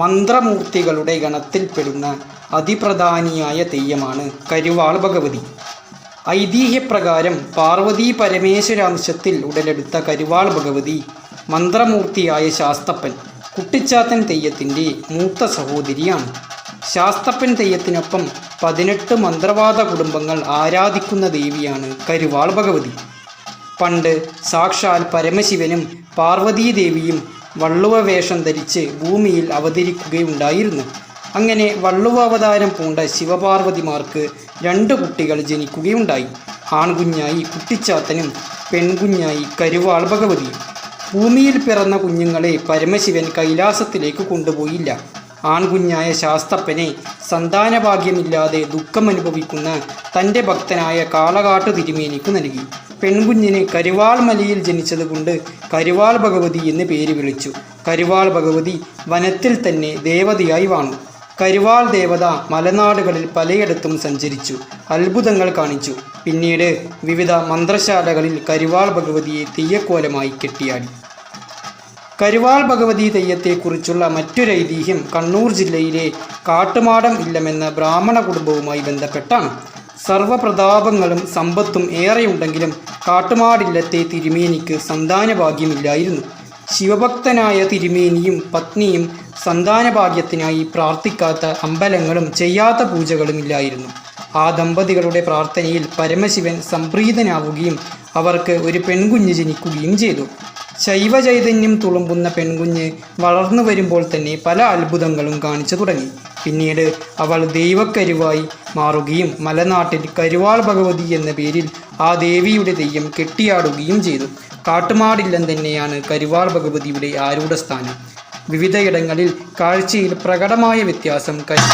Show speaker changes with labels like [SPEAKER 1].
[SPEAKER 1] മന്ത്രമൂർത്തികളുടെ ഗണത്തിൽപ്പെടുന്ന അതിപ്രധാനിയായ തെയ്യമാണ് കരുവാൾ ഭഗവതി. ഐതിഹ്യപ്രകാരം പാർവതി പരമേശ്വരാംശത്തിൽ ഉടലെടുത്ത കരുവാൾ ഭഗവതി മന്ത്രമൂർത്തിയായ ശാസ്തപ്പൻ കുട്ടിച്ചാത്തൻ തെയ്യത്തിന്റെ മൂത്ത സഹോദരിയാണ്. ശാസ്തപ്പൻ തെയ്യത്തിനൊപ്പം പതിനെട്ട് മന്ത്രവാദ കുടുംബങ്ങൾ ആരാധിക്കുന്ന ദേവിയാണ് കരുവാൾ ഭഗവതി. പണ്ട് സാക്ഷാൽ പരമശിവനും പാർവതീദേവിയും വള്ളുവ വേഷം ധരിച്ച് ഭൂമിയിൽ അവതരിക്കുകയുണ്ടായിരുന്നു. അങ്ങനെ വള്ളുവ അവതാരം പൂണ്ട ശിവപാർവതിമാർക്ക് രണ്ട് കുട്ടികൾ ജനിക്കുകയുണ്ടായി. ആൺകുഞ്ഞായി കുട്ടിച്ചാത്തനും പെൺകുഞ്ഞായി കരുവാൾ ഭഗവതിയും. ഭൂമിയിൽ പിറന്ന കുഞ്ഞുങ്ങളെ പരമശിവൻ കൈലാസത്തിലേക്ക് കൊണ്ടുപോയില്ല. ആൺകുഞ്ഞായ ശാസ്തപ്പനെ സന്താനഭാഗ്യമില്ലാതെ ദുഃഖമനുഭവിക്കുന്ന തന്റെ ഭക്തനായ കാളകാട്ടു തിരുമേനിക്ക് നൽകി. പെൺകുഞ്ഞിന് കരുവാൾ മലയിൽ ജനിച്ചതുകൊണ്ട് കരുവാൾ ഭഗവതി എന്ന് പേര് വിളിച്ചു. കരുവാൾ ഭഗവതി വനത്തിൽ തന്നെ ദേവതയായി വാണു. കരുവാൾ ദേവത മലനാടുകളിൽ പലയിടത്തും സഞ്ചരിച്ചു അത്ഭുതങ്ങൾ കാണിച്ചു. പിന്നീട് വിവിധ മന്ത്രശാലകളിൽ കരുവാൾ ഭഗവതിയെ തെയ്യക്കോലമായി കെട്ടിയാടി. കരുവാൾ ഭഗവതി തെയ്യത്തെക്കുറിച്ചുള്ള മറ്റൊരു ഐതിഹ്യം കണ്ണൂർ ജില്ലയിലെ കാട്ടുമാടം ഇല്ലമെന്ന ബ്രാഹ്മണ കുടുംബവുമായി ബന്ധപ്പെട്ടാണ്. സർവപ്രതാപങ്ങളും സമ്പത്തും ഏറെയുണ്ടെങ്കിലും കാട്ടുമാടില്ലത്തെ തിരുമേനിക്ക് സന്താനഭാഗ്യമില്ലായിരുന്നു. ശിവഭക്തനായ തിരുമേനിയും പത്നിയും സന്താനഭാഗ്യത്തിനായി പ്രാർത്ഥിക്കാത്ത അമ്പലങ്ങളും ചെയ്യാത്ത പൂജകളും ഇല്ലായിരുന്നു. ആ ദമ്പതികളുടെ പ്രാർത്ഥനയിൽ പരമശിവൻ സംപ്രീതനാവുകയും അവർക്ക് ഒരു പെൺകുഞ്ഞ് ജനിക്കുകയും ചെയ്തു. ശൈവചൈതന്യം തുളുമ്പുന്ന പെൺകുഞ്ഞ് വളർന്നു വരുമ്പോൾ തന്നെ പല അത്ഭുതങ്ങളും കാണിച്ചു തുടങ്ങി. പിന്നീട് അവൾ ദൈവക്കരുവായി മാറുകയും മലനാട്ടിൽ കരുവാൾ ഭഗവതി എന്ന പേരിൽ ആ ദേവിയുടെ തെയ്യം കെട്ടിയാടുകയും ചെയ്തു. കാട്ടുമാടില്ലം തന്നെയാണ് കരുവാൾ ഭഗവതിയുടെ ആരൂഢ സ്ഥാനം വിവിധയിടങ്ങളിൽ കാഴ്ചയിൽ പ്രകടമായ വ്യത്യാസം കരു